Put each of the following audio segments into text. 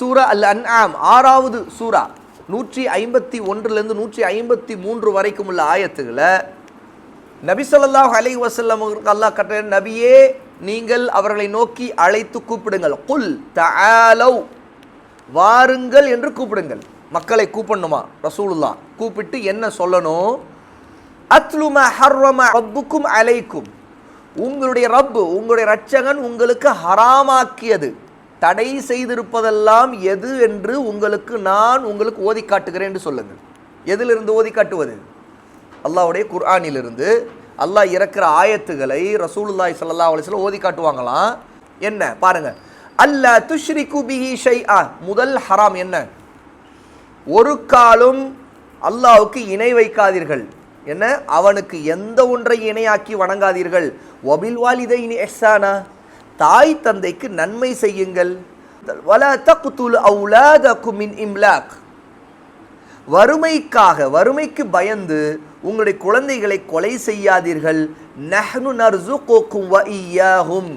சூரா அல் அன்ஆம் ஆறாவது சூரா. நூற்றி ஐம்பத்தி ஒன்றுலேருந்து நூற்றி ஐம்பத்தி மூன்று வரைக்கும் உள்ள ஆயத்துகளை நபி சொல்லாஹ் அலை வசல்லம் அல்லாஹ் கட்ட நபியே நீங்கள் அவர்களை நோக்கி அழைத்து கூப்பிடுங்கள். குல் தஆலவ் வாருங்கள் என்று கூப்பிடுங்கள். மக்களை கூப்பிடணுமா? ரசூலுல்லா கூப்பிட்டு என்ன சொல்லணும்? அத்லும ஹர்ரம ரப்புக்கும் அலைக்கும். உங்களுடைய ரப்பு உங்களுடைய ரட்சகன் உங்களுக்கு ஹராமாக்கியது. தடை செய்திருப்பதெல்லாம் எது என்று உங்களுக்கு நான் உங்களுக்கு ஓதி காட்டுகிறேன் என்று சொல்லுங்கள். எதிலிருந்து ஓதி காட்டுவது? அல்லாஹ்வுடைய குர்ஆனிலிருந்து. அல்லாஹ் இறக்கிற ஆயத்துகளை ரசூலுல்லாய் சல்லா அலிஸ்ல ஓதி காட்டுவாங்களாம். என்ன? பாருங்க துஷ்ரி குபிஹி ஷை ஆ முதல் ஹராம் என்ன? ஒரு காலும் அல்லாவுக்கு இணை வைக்காதீர்கள். என்ன? அவனுக்கு எந்த ஒன்றை இணையாக்கி வணங்காதீர்கள். ஒபில் வாலிதைனி எஸ்ஸானா தாய் தந்தைக்கு நன்மை செய்யுங்கள். வல தக்குத்துல் அவுலாதக்கும் குமின் இம்லாக். வறுமைக்காக வறுமைக்கு பயந்து உங்களுடைய குழந்தைகளை கொலை செய்யாதீர்கள். நஹ்னு நர்சுகுக்கும் வ இய்யாஹும்.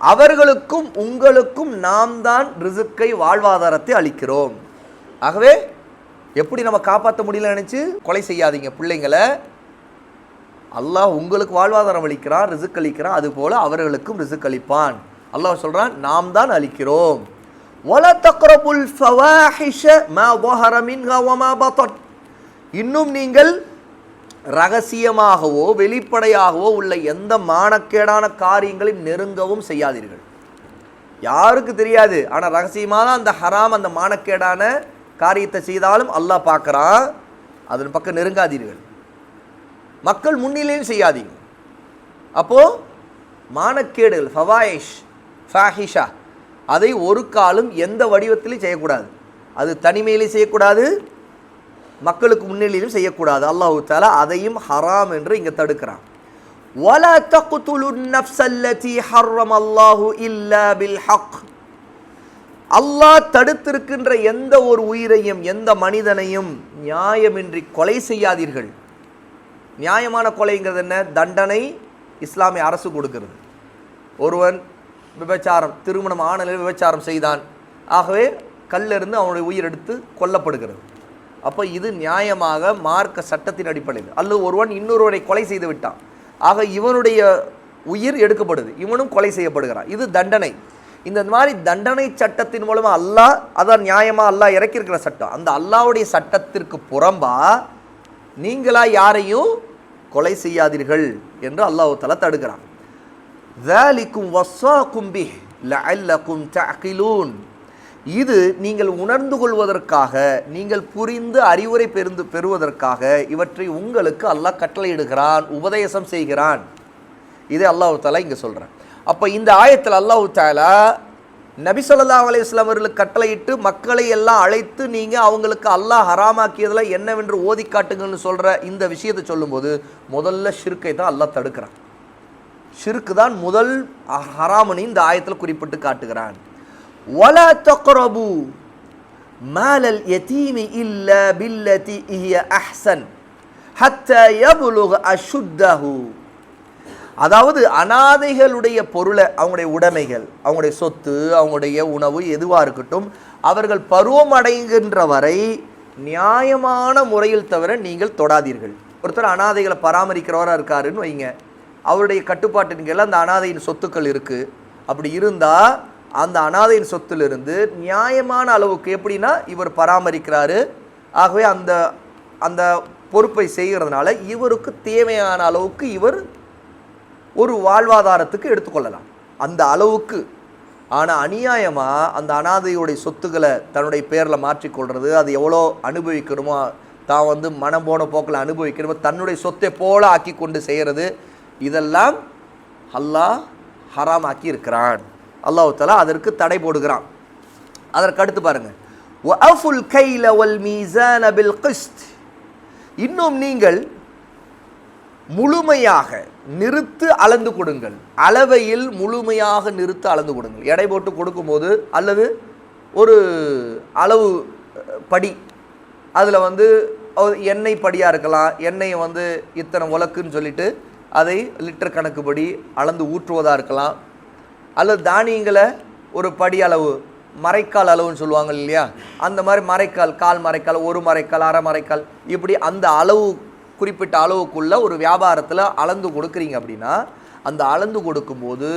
அவர்களுக்கும் உங்களுக்கும் நாம் தான் ரிசுக்கை வாழ்வாதாரத்தை அளிக்கிறோம். ஆகவே எப்படி நம்ம காப்பாற்ற முடியல நினச்சி கொலை செய்யாதீங்க பிள்ளைங்களை. அல்லாஹ் உங்களுக்கு வாழ்வாதாரம் அளிக்கிறான் ரிசுக் அளிக்கிறான் அதுபோல் அவர்களுக்கும் ரிசுக் அளிப்பான். அல்லாஹ் சொல்கிறான் நாம் தான் அளிக்கிறோம். இன்னும் நீங்கள் ரகசியமாகவோ வெளிப்படையாகவோ உள்ள எந்த மானக்கேடான காரியங்களையும் நெருங்கவும் செய்யாதீர்கள். யாருக்கு தெரியாது ஆனால் ரகசியமாக தான் அந்த ஹராம் அந்த மானக்கேடான காரியத்தை செய்தாலும் அல்லாஹ் பார்க்குறான். அதன் பக்கம் நெருங்காதீர்கள். மக்கள் முன்னிலையும் செய்யாதீங்க அப்போது மானக்கேடுகள் ஃபவாயிஷ் ஃபாஹிஷா அதை ஒரு காலம் எந்த வடிவத்திலையும் செய்யக்கூடாது அது தனிமையிலையும் செய்யக்கூடாது மக்களுக்கு முன்னிலையிலும் செய்யக்கூடாது அல்லாஹு தாலா அதையும் ஹராம் என்று இங்கே தடுக்கிறான் وَلَا تَقْتُلُوا النَّفْسَ الَّتِي حَرَّمَ اللَّهُ إِلَّا بِالْحَقِّ அல்லாஹ் தடுத்திருக்கின்ற எந்த ஒரு உயிரையும் எந்த மனிதனையும் நியாயமின்றி கொலை செய்யாதீர்கள் நியாயமான கொலைங்கிறது என்ன? தண்டனை இஸ்லாமிய அரசு கொடுக்கிறது. ஒருவன் விபச்சாரம் திருமணம் ஆன நிலையில் விபச்சாரம் செய்தான். ஆகவே கல்லிருந்து அவனுடைய உயிர் எடுத்து கொல்லப்படுகிறது. அப்போ இது நியாயமாக மார்க்க சட்டத்தின் அடிப்படையில். அல்லது ஒருவன் இன்னொருவரை கொலை செய்து விட்டான். ஆக இவனுடைய உயிர் எடுக்கப்படுது. இவனும் கொலை செய்யப்படுகிறான். இது தண்டனை. இந்த மாதிரி தண்டனை சட்டத்தின் மூலமாக அல்லாஹ் அதான் நியாயமாக அல்லாஹ் இறக்கியிருக்கிற சட்டம். அந்த அல்லாவுடைய சட்டத்திற்கு புறம்பா நீங்களா யாரையும் கொலை செய்யாதீர்கள் என்று அல்லாஹ் தலா தடுக்கிறான் ذَلِكُمْ وَصَّاكُمْ بِهِ لَعَلَّكُمْ تَعْقِلُونَ இது நீங்கள் உணர்ந்து கொள்வதற்காக நீங்கள் புரிந்து அறிவுரை பெருந்து பெறுவதற்காக இவற்றை உங்களுக்கு அல்லாஹ் கட்டளையிடுகிறான் உபதேசம் செய்கிறான் இது அல்லாஹ் தாலா இங்கே சொல்கிறேன் அப்போ இந்த ஆயத்தில் அல்லாஹ் தாலா நபி சொல்லல்லா அலி இஸ்லாமர்களுக்கு கட்டளையிட்டு மக்களை எல்லாம் அழைத்து நீங்கள் அவங்களுக்கு அல்லாஹ் ஹராமாக்கியதில் என்னவென்று ஓதி காட்டுங்கன்னு சொல்கிற இந்த விஷயத்தை சொல்லும்போது முதல்ல ஷிர்கை தான் அல்லாஹ் தடுக்கிறான். ஷிர்கு தான் முதல் ஹராமனி இந்த ஆயத்தில் குறிப்பிட்டு காட்டுகிறான். ஒல தொக்கரபு மேலல் எத்தீமி இல்ல பில்லதி இஹிய அஹ்சன் ஹத்த யபுலுக அஷுத்தஹூ. அதாவது அனாதைகளுடைய பொருளை அவங்களுடைய உடைமைகள் அவங்களுடைய சொத்து அவங்களுடைய உணவு எதுவாக இருக்கட்டும் அவர்கள் பருவம் அடைகின்ற வரை நியாயமான முறையில் தவிர நீங்கள் தொடாதீர்கள். ஒருத்தர் அனாதைகளை பராமரிக்கிறவராக இருக்காருன்னு வைங்க. அவருடைய கட்டுப்பாட்டின் கீழே அந்த அனாதையின் சொத்துக்கள் இருக்குது அப்படி இருந்தால் அந்த அனாதையின் சொத்திலிருந்து நியாயமான அளவுக்கு எப்படின்னா இவர் பராமரிக்கிறாரு. ஆகவே அந்த அந்த பொறுப்பை செய்கிறதுனால இவருக்கு தேவையான அளவுக்கு இவர் ஒரு வாழ்வாதாரத்துக்கு எடுத்துக்கொள்ளலாம். அந்த அளவுக்கு. ஆனால் அநியாயமாக அந்த அனாதையுடைய சொத்துக்களை தன்னுடைய பேரில் மாற்றிக்கொள்வது அது எவ்வளோ அனுபவிக்கணுமோ தான் வந்து மனம் போன போக்கில் அனுபவிக்கணுமோ தன்னுடைய சொத்தை போல ஆக்கி கொண்டு செய்கிறது இதெல்லாம் அல்லாஹ் ஹராமாக்கி இருக்கிறான். அல்லாஹாலா அதற்கு தடை போடுகிறான். அதற்கு அடுத்து பாருங்கள் இன்னும் நீங்கள் முழுமையாக நிறுத்து அளந்து கொடுங்கள். அளவையில் முழுமையாக நிறுத்து அளந்து கொடுங்கள். எடை போட்டு கொடுக்கும்போது அல்லது ஒரு அளவு படி. அதில் வந்து எண்ணெய் படியாக இருக்கலாம். எண்ணெயை வந்து இத்தனை உலக்குன்னு சொல்லிட்டு அதை லிட்டர் கணக்குப்படி அளந்து ஊற்றுவதாக இருக்கலாம். அல்லது தானியங்களை ஒரு படி அளவு மறைக்கால் அளவுன்னு சொல்லுவாங்க இல்லையா? அந்த மாதிரி மறைக்கால் கால் மறைக்கால் ஒரு மறைக்கால் அரை மறைக்கால் இப்படி அந்த அளவு குறிப்பிட்ட அளவுக்குள்ளே ஒரு வியாபாரத்தில் அளந்து கொடுக்குறீங்க அப்படின்னா அந்த அளந்து கொடுக்கும்போது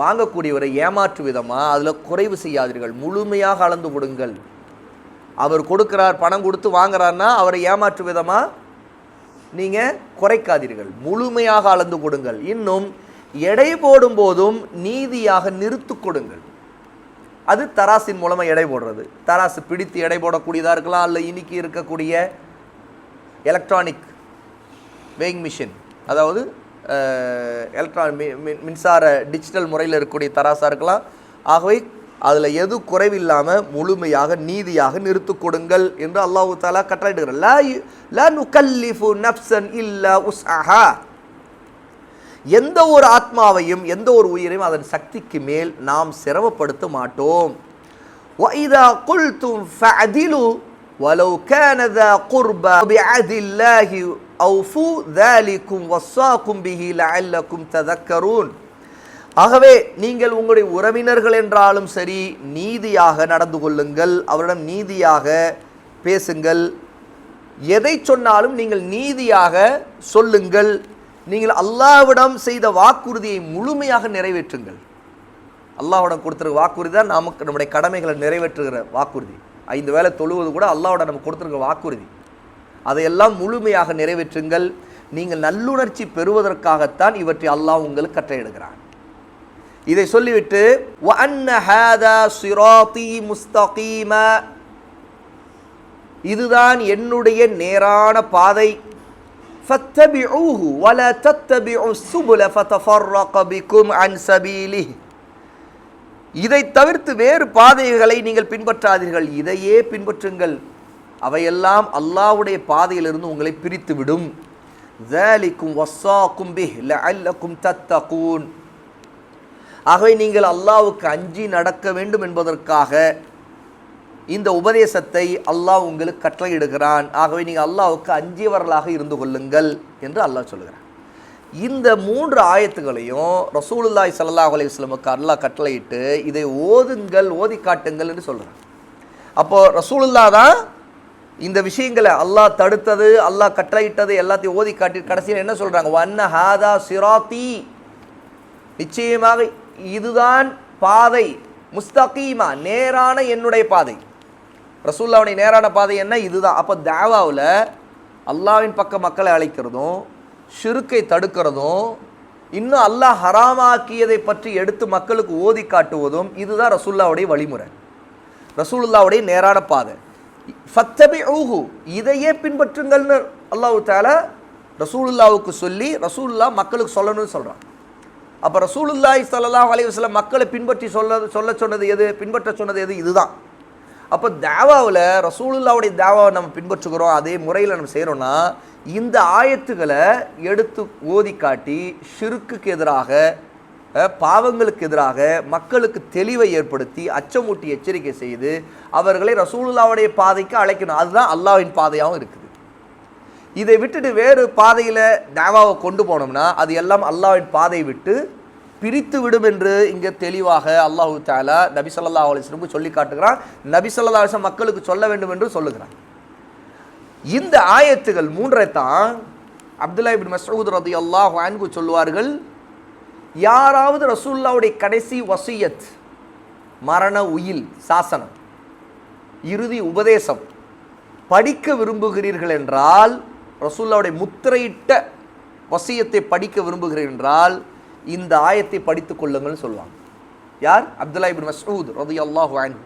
வாங்கக்கூடியவரை ஏமாற்று விதமாக அதில் குறைவு செய்யாதீர்கள். முழுமையாக அளந்து கொடுங்கள். அவர் கொடுக்குறார் பணம் கொடுத்து வாங்குறாருன்னா அவரை ஏமாற்று விதமாக நீங்கள் குறைக்காதீர்கள். முழுமையாக அளந்து கொடுங்கள். இன்னும் எடை போடும் போதும் நீதியாக நிறுத்து கொடுங்கள். அது தராசின் மூலமாக எடை போடுறது. தராசு பிடித்து எடை போடக்கூடியதாக இருக்கலாம் அல்ல இன்னைக்கு இருக்கக்கூடிய எலக்ட்ரானிக் வெயிங் மிஷின் அதாவது எலக்ட்ரான் மின்சார டிஜிட்டல் முறையில் இருக்கக்கூடிய தராசாக இருக்கலாம் ஆகவே அதில் எது குறைவில்லாமல் முழுமையாக நீதியாக நிறுத்து கொடுங்கள் என்று அல்லாஹு தாலா கட்டளையிடுகிறார் லா யு- லா நுகல்லிஃபு நஃப்சன் இல்லா உஸ்அஹா எந்த ஒரு ஆத்மாவையும் எந்த ஒரு உயிரையும் அதன் சக்திக்கு மேல் நாம் சிரமப்படுத்த மாட்டோம் وَإِذَا قُلْتُمْ فَعْدِلُوا وَلَوْ كَانَ ذَا قُرْبَى بِعَهْدِ اللَّهِ அவுஃபு தாலிக்கும் வஸ்ஸாக்கும் பிஹி லஅல்லக்கும் ததக்கரூன் ஆகவே நீங்கள் உங்களுடைய உறவினர்கள் என்றாலும் சரி நீதியாக நடந்து கொள்ளுங்கள். அவரிடம் நீதியாக பேசுங்கள். எதை சொன்னாலும் நீங்கள் நீதியாக சொல்லுங்கள். நீங்கள் அல்லாவிடம் செய்த வாக்குறுதியை முழுமையாக நிறைவேற்றுங்கள். அல்லாவிடம் கொடுத்துருக்க வாக்குறுதி தான் நமக்கு நம்முடைய கடமைகளை நிறைவேற்றுகிற வாக்குறுதி. ஐந்து வேலை தொழுவது கூட அல்லாவோட நம்ம கொடுத்துருக்க வாக்குறுதி. அதையெல்லாம் முழுமையாக நிறைவேற்றுங்கள். நீங்கள் நல்லுணர்ச்சி பெறுவதற்காகத்தான் இவற்றை அல்லாஹ் உங்களுக்கு கட்டளையிடுகிறான். இதை சொல்லிவிட்டு இதுதான் என்னுடைய நேரான பாதை. இதை தவிர்த்து வேறு பாதைகளை நீங்கள் பின்பற்றாதீர்கள். இதையே பின்பற்றுங்கள். அவையெல்லாம் அல்லாவுடைய பாதையிலிருந்து உங்களை பிரித்துவிடும். ஜலிக்கும் வசாக்கும் பி லஅல்லக்கும் தத்தகூன் ஆகவே நீங்கள் அல்லாவுக்கு அஞ்சி நடக்க வேண்டும் என்பதற்காக இந்த உபதேசத்தை அல்லாஹ் உங்களுக்கு கட்டளையிடுகிறான். ஆகவே நீங்கள் அல்லாவுக்கு அஞ்சியவர்களாக இருந்து கொள்ளுங்கள் என்று அல்லாஹ் சொல்கிறான். இந்த மூன்று ஆயத்துகளையும் ரசூலுல்லாய் சல்லாஹ் அலையுஸ்லமுக்கு அல்லாஹ் கட்டளையிட்டு இதை ஓதுங்கள் ஓதி காட்டுங்கள் என்று சொல்கிறான் அப்போது ரசூலுல்லா தான் இந்த விஷயங்களை அல்லாஹ் தடுத்தது அல்லாஹ் கட்டளையிட்டது எல்லாத்தையும் ஓதி காட்டி கடைசியில் என்ன சொல்கிறாங்க வன்ன ஹாதா சிராத்தி. நிச்சயமாக இதுதான் பாதை முஸ்தகீமா நேரான என்னுடைய பாதை. ரசூல்லாவுடைய நேரான பாதை என்ன? இதுதான். அப்போ தாவாவில் அல்லாவின் பக்கம் மக்களை அழைக்கிறதும் ஷிருக்கை தடுக்கிறதும் இன்னும் அல்லாஹ் ஹராமாக்கியதை பற்றி எடுத்து மக்களுக்கு ஓதி காட்டுவதும் இதுதான் ரசூல்லாவுடைய வழிமுறை. ரசூலுல்லாவுடைய நேரான பாதை. ஃபத்தபி ஊஹு இதையே பின்பற்றுங்கள்னு அல்லாஹ் தாலா ரசூலுல்லாவுக்கு சொல்லி ரசூலுல்லா மக்களுக்கு சொல்லணும்னு சொல்கிறான் அப்போ ரசூலுல்லாஹி ஸல்லல்லாஹு அலைஹி மக்களை பின்பற்றி சொல்ல சொல்ல சொன்னது எது பின்பற்ற சொன்னது எது இதுதான். அப்போ தாவாவில் ரசூலுல்லாவுடைய தாவாவை நம்ம பின்பற்றுகிறோம் அதே முறையில் நம்ம செய்கிறோன்னா இந்த ஆயத்துக்களை எடுத்து ஓதி காட்டி ஷிருக்குக்கு எதிராக பாவங்களுக்கு எதிராக மக்களுக்கு தெளிவை ஏற்படுத்தி அச்சமூட்டி எச்சரிக்கை செய்து அவர்களை ரசூலுல்லாவுடைய பாதைக்கு அழைக்கணும். அதுதான் அல்லாவின் பாதையாகவும் இருக்குது. இதை விட்டுட்டு வேறு பாதையில் தாவாவை கொண்டு போனோம்னா அது எல்லாம் அல்லாவின் பாதையை விட்டு பிரித்து விடும் என்று இங்கே தெளிவாக அல்லாஹு தாலா நபி சொல்லா அலைஹி சொல்லி காட்டுகிறான். நபி சொல்லா அலைஹி மக்களுக்கு சொல்ல வேண்டும் என்று சொல்லுகிறான். இந்த ஆயத்துகள் மூன்றை தான் அப்துல்லா மசூத் ரதி அல்லாஹ் அன்ஹு சொல்லுவார்கள். யாராவது ரசூல்லாவுடைய கடைசி வசியத் மரண உயில் சாசனம் இறுதி உபதேசம் படிக்க விரும்புகிறீர்கள் என்றால் ரசூல்லாவுடைய முத்திரையிட்ட வசியத்தை படிக்க விரும்புகிறீர்கள் என்றால் இந்த ஆயத்தை படித்துக் கொள்ளுங்கள்னு சொல்லுவாங்க. யார்? அப்துல்லா இபின் மஸ்ஊத் ரலியல்லாஹு அன்ஹு.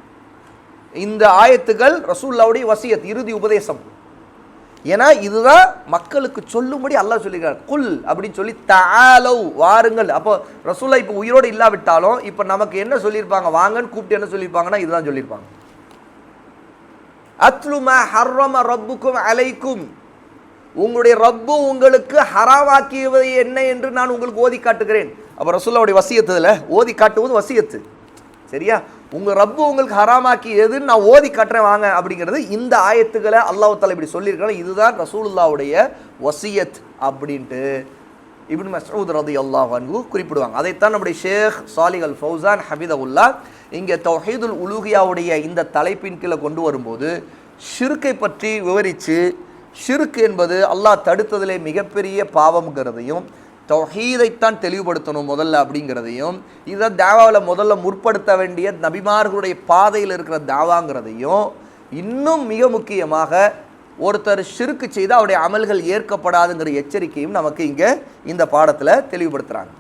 இந்த ஆயத்துகள் ரசூல்லாவுடைய வசியத் இறுதி உபதேசம். ஏன்னா இதுதான் மக்களுக்கு சொல்லும்படி அல்லாஹ் சொல்லியிருக்கார் குல் அப்படின்னு சொல்லி தாலவ் வாருங்கள். அப்போ ரசூலா இப்போ உயிரோடு இல்லாவிட்டாலும் இப்போ நமக்கு என்ன சொல்லியிருப்பாங்க? வாங்கன்னு கூப்பிட்டு என்ன சொல்லியிருப்பாங்கன்னா இதுதான் சொல்லியிருப்பாங்க. அத்லுமா ஹர்ரம ரப்புக்கும் அலைக்கும். உங்களுடைய ரப்பு உங்களுக்கு ஹராவாக்கியது என்ன என்று நான் உங்களுக்கு ஓதி காட்டுகிறேன். அப்போ ரசூல்லாவுடைய வசியத்துல ஓதி காட்டுவது வசியத்து. சரியா? உங்கள் ரப்பு உங்களுக்கு ஹராமாக்கி எதுன்னு நான் ஓதி கட்டுறேன் வாங்க அப்படிங்கிறது இந்த ஆயத்துக்களை அல்லாஹ் இப்படி சொல்லியிருக்காங்க இதுதான் ரசூலுல்லாவுடைய வசியத் அப்படின்ட்டு இப்னு மசூத் ரதி அல்லாஹ் அன்ஹு குறிப்பிடுவாங்க. அதைத்தான் நம்முடைய ஷேக் சாலிக் அல் ஃபௌசான் ஹபீதவுல்லா இங்கே தொஹீதுல் உலூகியாவுடைய இந்த தலைப்பின் கீழே கொண்டு வரும்போது ஷிருக்கை பற்றி விவரித்து ஷிருக்கு என்பது அல்லாஹ் தடுத்ததிலே மிகப்பெரிய பாவம்ங்கிறதையும் தொஹீதைத்தான் தெளிவுபடுத்தணும் முதல்ல அப்படிங்கிறதையும் இதை தாவாவில் முதல்ல முற்படுத்த வேண்டிய நபிமார்களுடைய பாதையில் இருக்கிற தாவாங்கிறதையும் இன்னும் மிக முக்கியமாக ஒருத்தர் சிறுக்கு செய்து அவருடைய அமல்கள் ஏற்கப்படாதுங்கிற எச்சரிக்கையும் நமக்கு இங்கே இந்த பாடத்தில் தெளிவுபடுத்துகிறாங்க